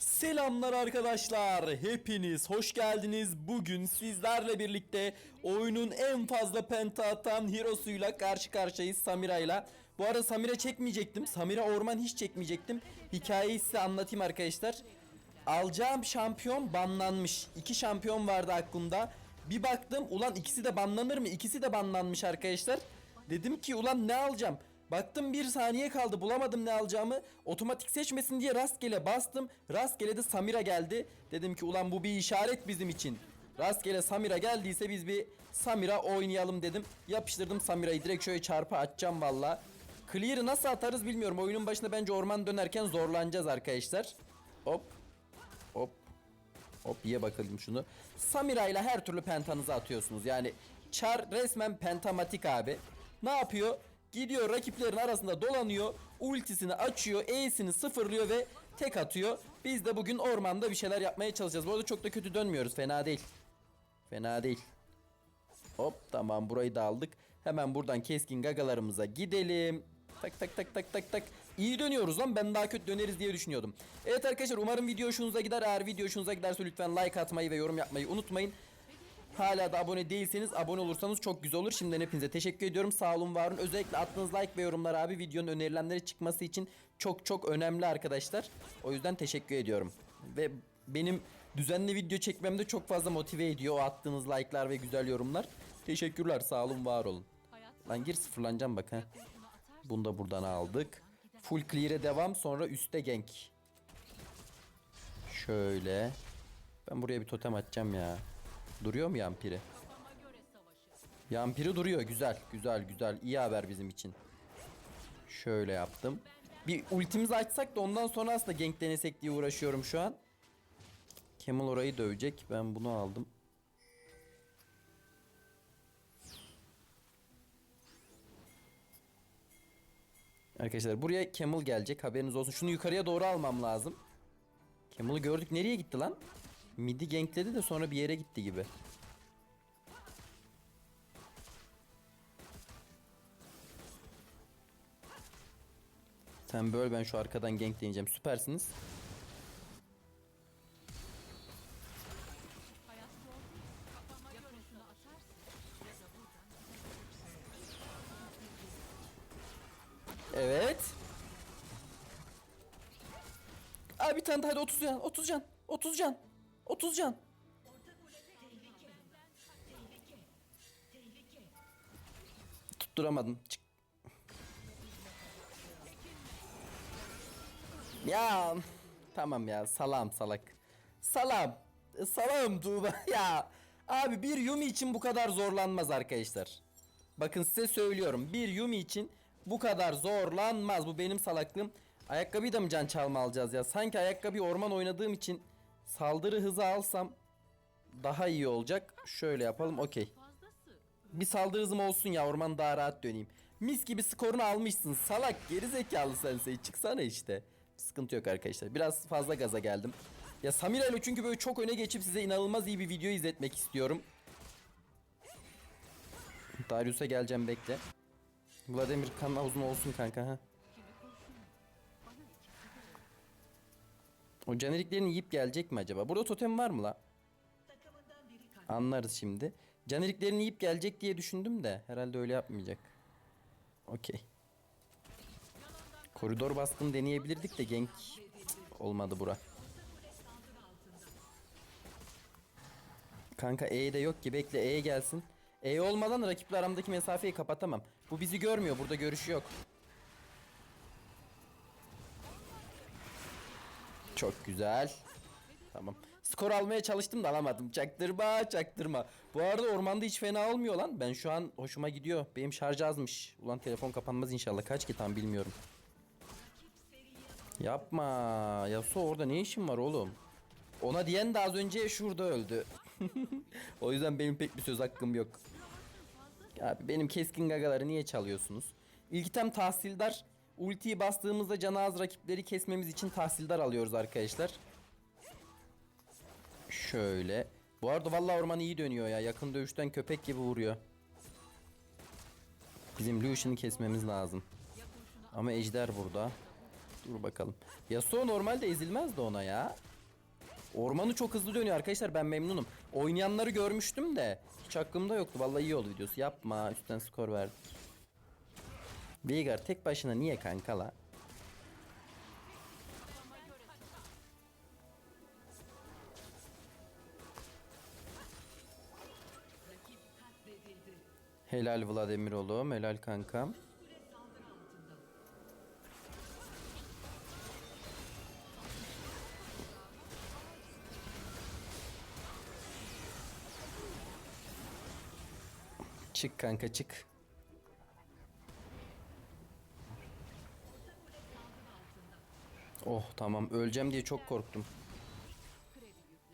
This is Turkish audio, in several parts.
Selamlar arkadaşlar. Hepiniz hoş geldiniz. Bugün sizlerle birlikte oyunun en fazla penta atan Hero'suyla karşı karşıyayız Samira'yla. Bu arada Samira çekmeyecektim. Samira Orman hiç çekmeyecektim. Hikayeyi size anlatayım arkadaşlar. Alacağım şampiyon banlanmış. İki şampiyon vardı aklımda. Bir baktım ulan ikisi de banlanır mı? İkisi de banlanmış arkadaşlar. Dedim ki ulan ne alacağım? Baktım bir saniye kaldı bulamadım ne alacağımı. Otomatik seçmesin diye rastgele bastım. Rastgele de Samira geldi. Dedim ki ulan bu bir işaret bizim için. Rastgele Samira geldiyse biz bir Samira oynayalım dedim. Yapıştırdım Samira'yı direkt şöyle çarpı atacağım valla. Clear'ı nasıl atarız bilmiyorum. Oyunun başında bence orman dönerken zorlanacağız arkadaşlar. Hop. Hop. Hop ye bakalım şunu. Samira ile her türlü pentanızı atıyorsunuz. Yani Char resmen pentamatik abi. Ne yapıyor? Gidiyor rakiplerin arasında dolanıyor. Ultisini açıyor. E'sini sıfırlıyor ve tek atıyor. Biz de bugün ormanda bir şeyler yapmaya çalışacağız. Bu arada çok da kötü dönmüyoruz. Fena değil. Fena değil. Hop tamam burayı da aldık. Hemen buradan keskin gagalarımıza gidelim. Tak tak tak tak tak tak. İyi dönüyoruz lan ben daha kötü döneriz diye düşünüyordum. Evet arkadaşlar umarım video hoşunuza gider. Eğer video hoşunuza giderse lütfen like atmayı ve yorum yapmayı unutmayın. Hala da abone değilseniz abone olursanız çok güzel olur. Şimdiden hepinize teşekkür ediyorum. Sağ olun var. Özellikle attığınız like ve yorumlar abi videonun önerilenleri çıkması için çok çok önemli arkadaşlar. O yüzden teşekkür ediyorum. Ve benim düzenli video çekmemde çok fazla motive ediyor o attığınız like'lar ve güzel yorumlar. Teşekkürler sağ olun var olun. Lan gir sıfırlanacağım bak ha. Bunu da buradan aldık. Full clear'e devam sonra üste gank. Şöyle. Ben buraya bir totem atacağım ya. Duruyor mu yampiri? Yampiri duruyor. Güzel, güzel, güzel. İyi haber bizim için. Şöyle yaptım. Bir ultimizi açsak da ondan sonra aslında gank denesek diye uğraşıyorum şu an. Camel orayı dövecek. Ben bunu aldım. Arkadaşlar buraya Camel gelecek. Haberiniz olsun. Şunu yukarıya doğru almam lazım. Camel'ı gördük. Nereye gitti lan? Midi gankledi de sonra bir yere gitti gibi. Sen böyle ben şu arkadan gank deneyeceğim. Süpersiniz. Evet. Abi bir tane daha hadi 30 can 30 can 30 can 30 can. Tutturamadım. Çık. Ya tamam ya salam salak. Salam. E, Salam Tuğba ya. Abi bir Yumi için bu kadar zorlanmaz arkadaşlar. Bakın size söylüyorum. Bir Yumi için bu kadar zorlanmaz. Bu benim salaklığım. Ayakkabıyı da mı can çalma alacağız ya? Sanki ayakkabıyı orman oynadığım için saldırı hızı alsam daha iyi olacak. Şöyle yapalım. Okey. Bir saldırı hızım olsun ya orman daha rahat döneyim. Mis gibi skorunu almışsın. Salak gerizekalı sensei. Çıksana işte. Sıkıntı yok arkadaşlar. Biraz fazla gaza geldim. Ya Samira ile çünkü böyle çok öne geçip size inanılmaz iyi bir video izletmek istiyorum. Darius'a geleceğim bekle. Vladimir kan havuzun olsun kanka ha. O caneriklerini yiyip gelecek mi acaba? Burada totem var mı la? Anlarız şimdi. Caneriklerini yiyip gelecek diye düşündüm de herhalde öyle yapmayacak. Okey. Koridor baskını deneyebilirdik de Cık, olmadı bura. Kanka E de yok ki bekle E gelsin. E olmadan rakiple aramdaki mesafeyi kapatamam. Bu bizi görmüyor. Burada görüşü yok. Çok güzel. Tamam. Skor almaya çalıştım da alamadım. Çaktırma çaktırma. Bu arada ormanda hiç fena olmuyor lan. Ben şu an hoşuma gidiyor. Benim şarj azmış. Ulan telefon kapanmaz inşallah. Kaç ki tam bilmiyorum. Yapma. Yasuo orada ne işin var oğlum? Ona diyen de az önce şurada öldü. o yüzden benim pek bir söz hakkım yok. Abi benim keskin gagaları niye çalıyorsunuz? İlk item tahsildar. Ultiyi bastığımızda canı az rakipleri kesmemiz için tahsildar alıyoruz arkadaşlar. Şöyle. Bu arada vallahi orman iyi dönüyor ya. Yakın dövüşten köpek gibi vuruyor. Bizim Lucian'ı kesmemiz lazım. Ama ejder burada. Dur bakalım. Yasuo normalde ezilmezdi ona ya. Ormanı çok hızlı dönüyor arkadaşlar ben memnunum. Oynayanları görmüştüm de hiç aklımda yoktu. Vallahi iyi oldu videosu. Yapma üstten skor verdi. Veigar tek başına niye kanka la? Helal Vladimir oğlum, helal kankam. Çık kanka çık. Oh tamam öleceğim diye çok korktum.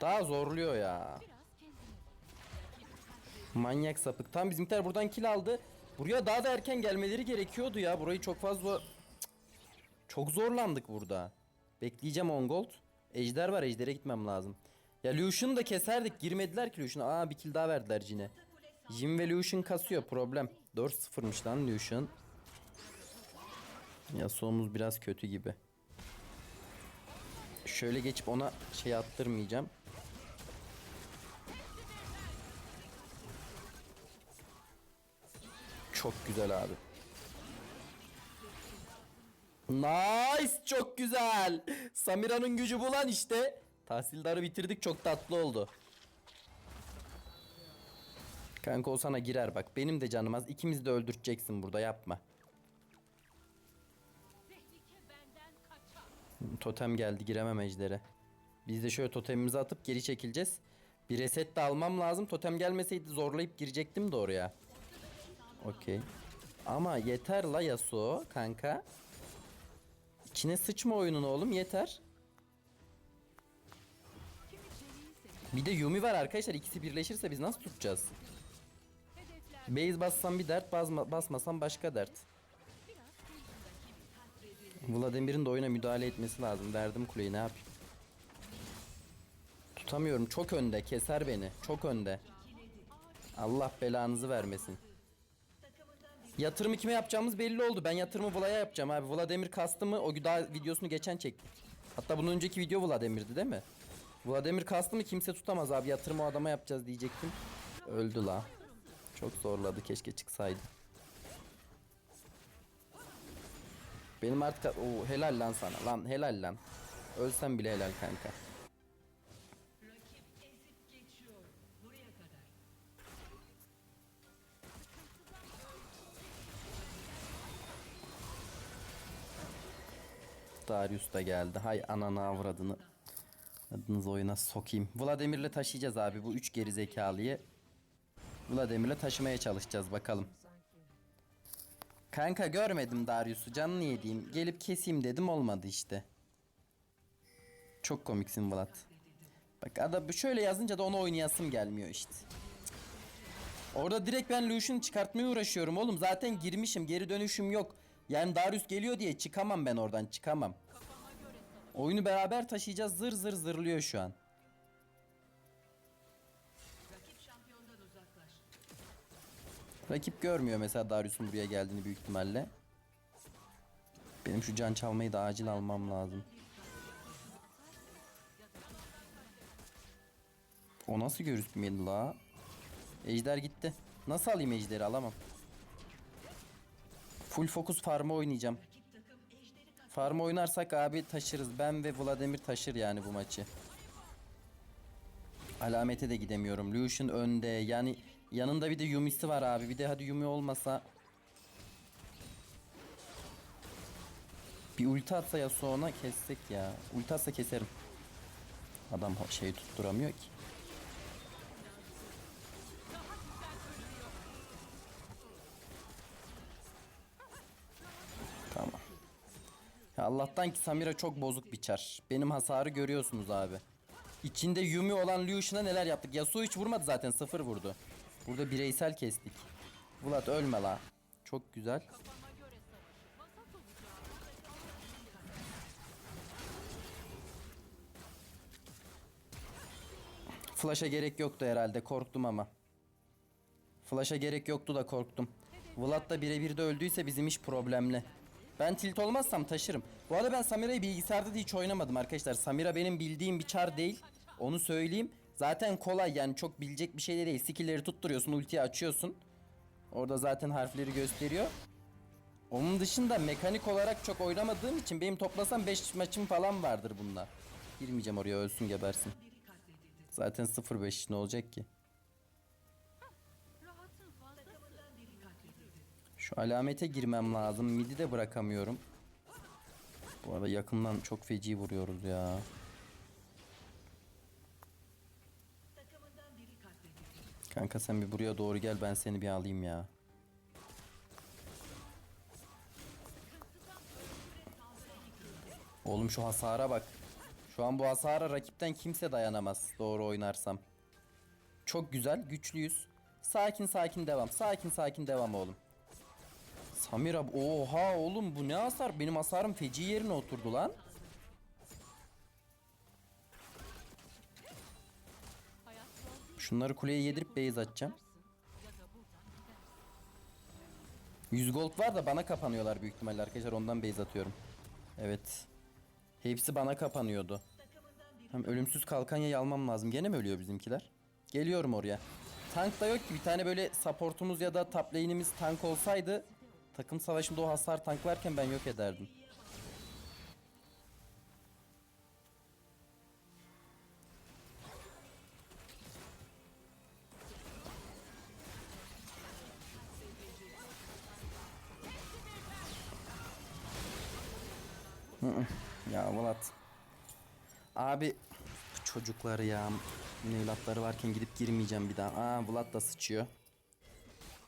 Daha zorluyor ya. Manyak sapık. Tam bizimkiler buradan kill aldı. Buraya daha da erken gelmeleri gerekiyordu ya. Burayı çok fazla... Çok zorlandık burada. Bekleyeceğim on gold. Ejder var. Ejder'e gitmem lazım. Ya Lucian'ı da keserdik. Girmediler ki Lucian'a. Aa bir kill daha verdiler Jin'e. Jin ve Lucian kasıyor. Problem. 4-0'mış lan Lucian. Yasuo'muz biraz kötü gibi. Şöyle geçip ona şey attırmayacağım. Çok güzel abi. Nice çok güzel. Samira'nın gücü bu lan işte. Tahsildarı bitirdik çok tatlı oldu. Kanka o sana girer bak. Benim de canım az. İkimizi de öldüreceksin burada yapma. Totem geldi giremem ejdere. Biz de şöyle totemimizi atıp geri çekileceğiz. Bir reset de almam lazım. Totem gelmeseydi zorlayıp girecektim de oraya. Okey. Ama yeter la Yasuo kanka. İçine sıçma oyunun oğlum yeter. Bir de Yumi var arkadaşlar. İkisi birleşirse biz nasıl tutacağız? Base bassam bir dert, basma, basmasam başka dert. Vladimir'in de oyuna müdahale etmesi lazım. Verdim kuleyi ne yapayım? Tutamıyorum. Çok önde. Keser beni. Çok önde. Allah belanızı vermesin. Yatırımı kime yapacağımız belli oldu. Ben yatırımı Vla'ya yapacağım abi. Vladimir kastı mı? O daha videosunu geçen çektik. Hatta bunun önceki video Vladimir'di değil mi? Vladimir kastı mı kimse tutamaz abi. Yatırımı o adama yapacağız diyecektim. Öldü la. Çok zorladı. Keşke çıksaydı. Benim artık... Oo, helal lan sana. Lan helal lan. Ölsem bile helal kanka. Darius da geldi. Hay ananı avradını. Adınız oyuna sokayım. Vladimir'le taşıyacağız abi bu üç geri zekalıyı. Vladimir'le taşımaya çalışacağız bakalım. Kanka görmedim Darius'u canını yediğim. Gelip keseyim dedim olmadı işte. Çok komiksin Vlad. Bak adam şöyle yazınca da onu oynayasım gelmiyor işte. Orada direkt ben Lucian'ı çıkartmaya uğraşıyorum oğlum. Zaten girmişim geri dönüşüm yok. Yani Darius geliyor diye çıkamam ben oradan çıkamam. Oyunu beraber taşıyacağız zır zır zırlıyor şu an. Rakip görmüyor mesela Darius'un buraya geldiğini büyük ihtimalle. Benim şu can çalmayı da acil almam lazım. O nasıl görüşmeydi la? Ejder gitti. Nasıl alayım ejderi alamam. Full fokus farm'a oynayacağım. Farm oynarsak abi taşırız. Ben ve Vladimir taşır yani bu maçı. Alamete de gidemiyorum. Lucian önde. Yani yanında bir de Yumi'si var abi. Bir de hadi Yumi olmasa bir ulti atsa ya sonra kessek ya. Ulti atsa keserim. Adam şeyi tutturamıyor ki. Tamam. Ya Allah'tan ki Samira çok bozuk bir çar. Benim hasarı görüyorsunuz abi. İçinde Yumi olan Lucian'a neler yaptık. Yasuo hiç vurmadı zaten sıfır vurdu. Burada bireysel kestik. Vlad ölme la. Çok güzel. Flash'a gerek yoktu herhalde korktum ama. Flash'a gerek yoktu da korktum. Vlad da birebir de öldüyse bizim iş problemli. Ben tilt olmazsam taşırım. Bu arada ben Samira'yı bilgisayarda da hiç oynamadım arkadaşlar. Samira benim bildiğim bir çar değil. Onu söyleyeyim. Zaten kolay yani çok bilecek bir şey de değil. Skill'leri tutturuyorsun, ultiyi açıyorsun. Orada zaten harfleri gösteriyor. Onun dışında mekanik olarak çok oynamadığım için benim toplasam 5 maçım falan vardır bunda. Girmeyeceğim oraya ölsün gebersin. Zaten 0-5 ne olacak ki? Şu alamete girmem lazım. Midi de bırakamıyorum. Bu arada yakından çok feci vuruyoruz ya. Kanka sen bir buraya doğru gel ben seni bir alayım ya. Oğlum şu hasara bak. Şu an bu hasara rakipten kimse dayanamaz doğru oynarsam. Çok güzel, güçlüyüz. Sakin sakin devam. Sakin sakin devam oğlum. Samir abi oha oğlum bu ne hasar? Benim hasarım feci yerine oturdu lan. Şunları kuleye yedirip base atacağım. 100 gold var da bana kapanıyorlar büyük ihtimalle arkadaşlar ondan base atıyorum. Evet. Hepsi bana kapanıyordu. Hem ölümsüz kalkanyayı almam lazım. Gene mi ölüyor bizimkiler? Geliyorum oraya. Tank da yok ki bir tane böyle supportumuz ya da top lane'imiz tank olsaydı takım savaşında o hasar tanklarken ben yok ederdim. Ya Vlad. Abi çocukları ya. Evlatları varken gidip girmeyeceğim bir daha. Aa Vlad da sıçıyor.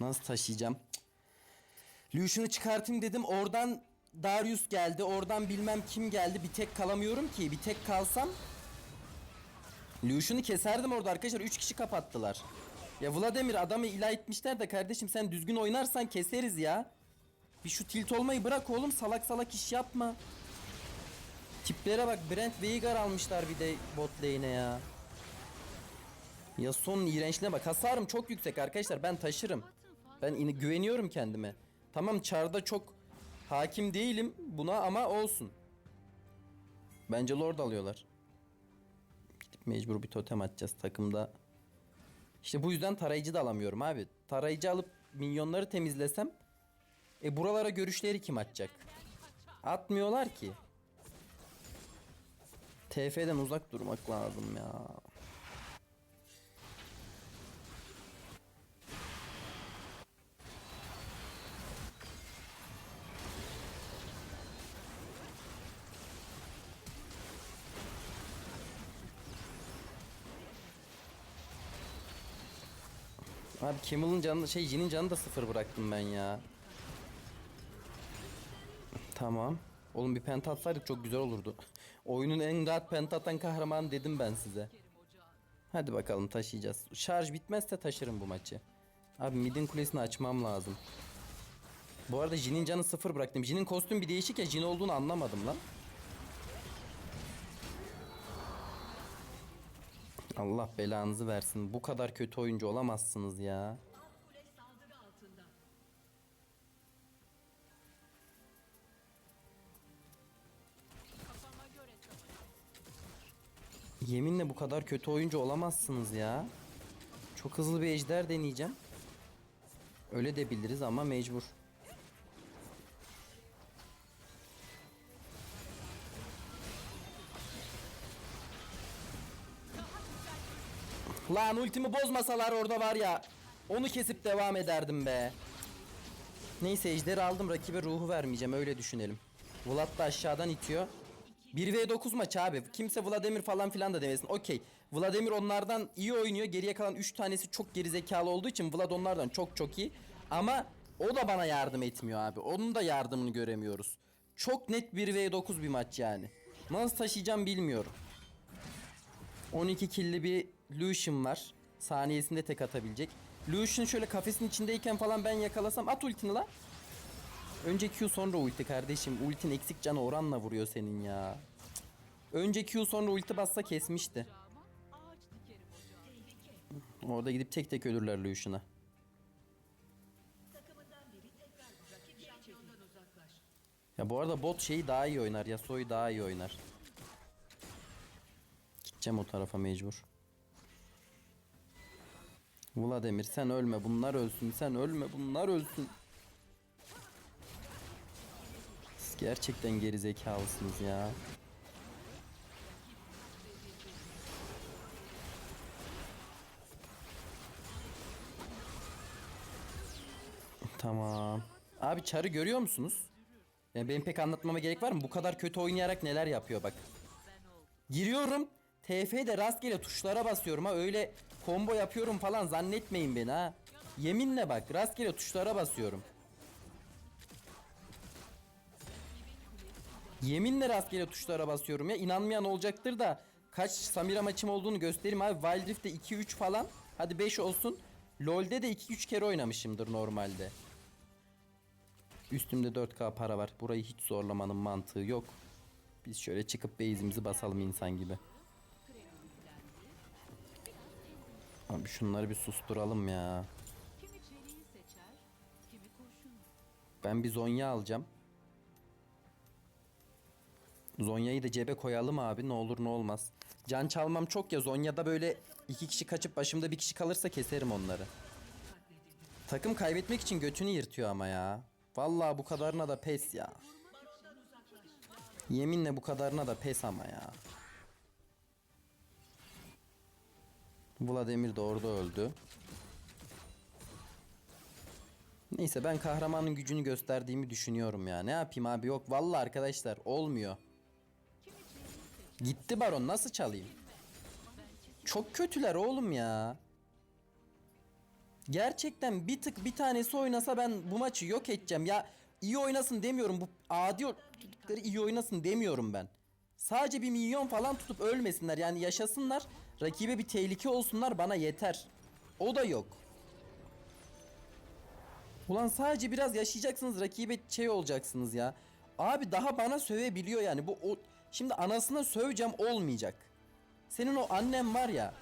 Nasıl taşıyacağım? Lucian'ı çıkartayım dedim. Oradan Darius geldi. Oradan bilmem kim geldi. Bir tek kalamıyorum ki. Bir tek kalsam Lucian'ı keserdim orada arkadaşlar. 3 kişi kapattılar. Ya Vladimir adamı ilah etmişler de kardeşim sen düzgün oynarsan keseriz ya. Bir şu tilt olmayı bırak oğlum. Salak salak iş yapma. Tiplere bak Brent Veigar almışlar bir de bot lane'e ya. Ya son iğrençliğine bak. Hasarım çok yüksek arkadaşlar. Ben taşırım. Ben güveniyorum kendime. Tamam çarda çok hakim değilim buna ama olsun. Bence Lord alıyorlar. Gidip mecbur bir totem atacağız takımda. İşte bu yüzden tarayıcı da alamıyorum abi. Tarayıcı alıp minyonları temizlesem e buralara görüşleri kim atacak? Atmıyorlar ki. TF'den uzak durmak lazım ya. Abi Cammel'ın canını şey Jin'in canını da sıfır bıraktım ben ya. Tamam. Oğlum bir penta atsaydık çok güzel olurdu. Oyunun en rahat penta atan kahramanı dedim ben size. Hadi bakalım taşıyacağız. Şarj bitmezse taşırım bu maçı. Abi midin kulesini açmam lazım. Bu arada Jin'in canı sıfır bıraktım. Jin'in kostüm bir değişik ya Jin olduğunu anlamadım lan. Allah belanızı versin. Bu kadar kötü oyuncu olamazsınız ya. Yeminle bu kadar kötü oyuncu olamazsınız ya. Çok hızlı bir ejder deneyeceğim. Öyle de biliriz ama mecbur. Lan ultimi bozmasalar orada var ya. Onu kesip devam ederdim be. Neyse ejderi aldım rakibe ruhu vermeyeceğim öyle düşünelim. Vlad da aşağıdan itiyor. 1v9 maç abi. Kimse Vladimir falan filan da demesin. Okey. Vladimir onlardan iyi oynuyor. Geriye kalan 3 tanesi çok gerizekalı olduğu için Vlad onlardan çok çok iyi. Ama o da bana yardım etmiyor abi. Onun da yardımını göremiyoruz. Çok net 1v9 bir maç yani. Nasıl taşıyacağım bilmiyorum. 12 killi bir Lucian var. Saniyesinde tek atabilecek. Lucian şöyle kafesin içindeyken falan ben yakalasam at ultini la. Önce Q sonra ulti kardeşim. Ultin eksik canı oranla vuruyor senin ya. Önce Q sonra ulti bassa kesmişti. Orada gidip tek tek ölürler Lucian'a. Ya bu arada bot şeyi daha iyi oynar. Yasuo'yu daha iyi oynar. Gideceğim o tarafa mecbur. Vladimir sen ölme bunlar ölsün sen ölme bunlar ölsün. Gerçekten geri zekalısınız ya. Tamam. Abi çarı görüyor musunuz? Yani benim pek anlatmama gerek var mı? Bu kadar kötü oynayarak neler yapıyor bak. Giriyorum. TF'de rastgele tuşlara basıyorum ha. Öyle combo yapıyorum falan zannetmeyin beni ha. Yeminle bak rastgele tuşlara basıyorum. Yeminle rastgele tuşlara basıyorum ya. İnanmayan olacaktır da kaç Samira maçım olduğunu göstereyim abi. Wild Rift'te 2-3 falan. Hadi 5 olsun. LoL'de de 2-3 kere oynamışımdır normalde. Üstümde 4K para var. Burayı hiç zorlamanın mantığı yok. Biz şöyle çıkıp base'imizi basalım insan gibi. Abi şunları bir susturalım ya. Ben bir Zonya alacağım. Zonya'yı da cebe koyalım abi ne olur ne olmaz. Can çalmam çok ya Zonya'da böyle iki kişi kaçıp başımda bir kişi kalırsa keserim onları. Takım kaybetmek için götünü yırtıyor ama ya. Vallahi bu kadarına da pes ya. Yeminle bu kadarına da pes ama ya. Vladimir de orada öldü. Neyse ben kahramanın gücünü gösterdiğimi düşünüyorum ya. Ne yapayım abi yok vallahi arkadaşlar olmuyor. Gitti baron nasıl çalayım? Çok kötüler oğlum ya. Gerçekten bir tık bir tanesi oynasa ben bu maçı yok edeceğim. Ya iyi oynasın demiyorum. Bu adi iyi oynasın demiyorum ben. Sadece bir milyon falan tutup ölmesinler. Yani yaşasınlar. Rakibe bir tehlike olsunlar bana yeter. O da yok. Ulan sadece biraz yaşayacaksınız rakibe şey olacaksınız ya. Abi daha bana sövebiliyor yani bu o şimdi anasına söveceğim olmayacak. Senin o annen var ya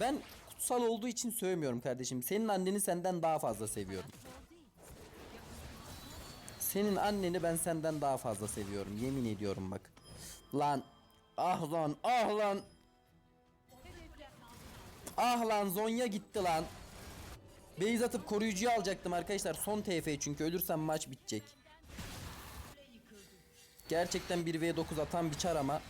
ben kutsal olduğu için sövmüyorum kardeşim. Senin anneni senden daha fazla seviyorum. Senin anneni ben senden daha fazla seviyorum. Yemin ediyorum bak. Lan ah lan ah lan. Ah lan Zonya gitti lan. Beyz atıp koruyucuyu alacaktım arkadaşlar. Son TF çünkü ölürsem maç bitecek. Gerçekten 1v9 atan bir çar ama.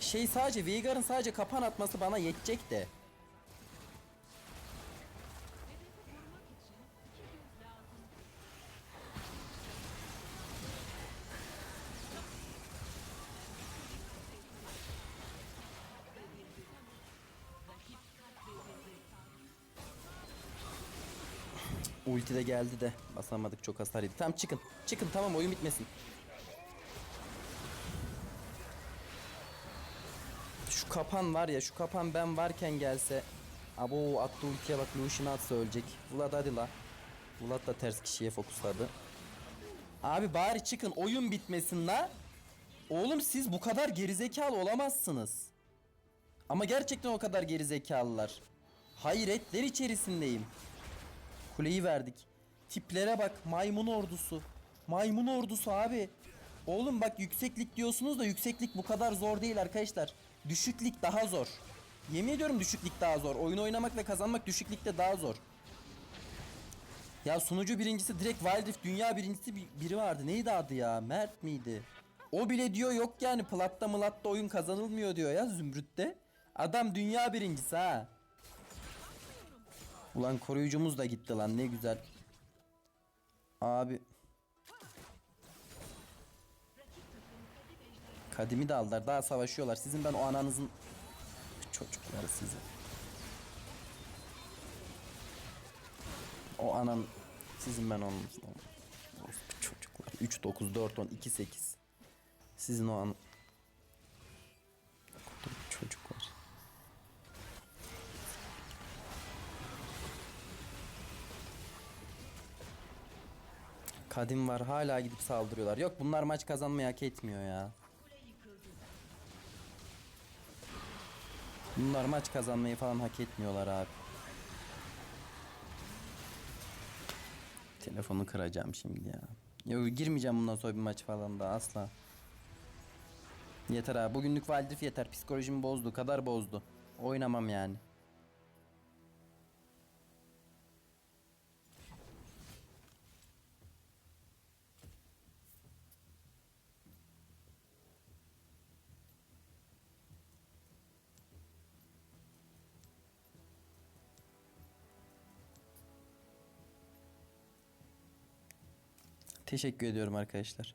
Şey sadece Veigar'ın sadece kapan atması bana yetecek de. Ulti de geldi de basamadık çok hasar yedi. Tamam çıkın. Çıkın tamam oyun bitmesin. Şu kapan var ya şu kapan ben varken gelse. Abo attı ultiye bak Lucian atsa ölecek. Vlad hadi la. Vlad da ters kişiye fokusladı. Abi bari çıkın oyun bitmesin la. Oğlum siz bu kadar gerizekalı olamazsınız. Ama gerçekten o kadar gerizekalılar. Hayretler içerisindeyim. Kuleyi verdik. Tiplere bak maymun ordusu. Maymun ordusu abi. Oğlum bak yükseklik diyorsunuz da yükseklik bu kadar zor değil arkadaşlar. Düşüklik daha zor. Yemin ediyorum düşüklik daha zor. Oyun oynamak ve kazanmak düşüklükte daha zor. Ya sunucu birincisi direkt Wild Rift dünya birincisi bir- biri vardı. Neydi adı ya? Mert miydi? O bile diyor yok yani platta mılatta oyun kazanılmıyor diyor ya Zümrüt'te. Adam dünya birincisi ha. Ulan koruyucumuz da gitti lan ne güzel. Abi. Kadimi de aldılar daha savaşıyorlar. Sizin ben o ananızın çocukları sizi. O anan sizin ben onun çocuklar. 3 9 4 10 2 8. Sizin o an Kadim var hala gidip saldırıyorlar. Yok bunlar maç kazanmayı hak etmiyor ya. Bunlar maç kazanmayı falan hak etmiyorlar abi. Telefonu kıracağım şimdi ya. Yo girmeyeceğim bundan sonra bir maç falan da asla. Yeter abi. Bugünlük Valdif yeter. Psikolojimi bozdu. Kadar bozdu. Oynamam yani. Teşekkür ediyorum arkadaşlar.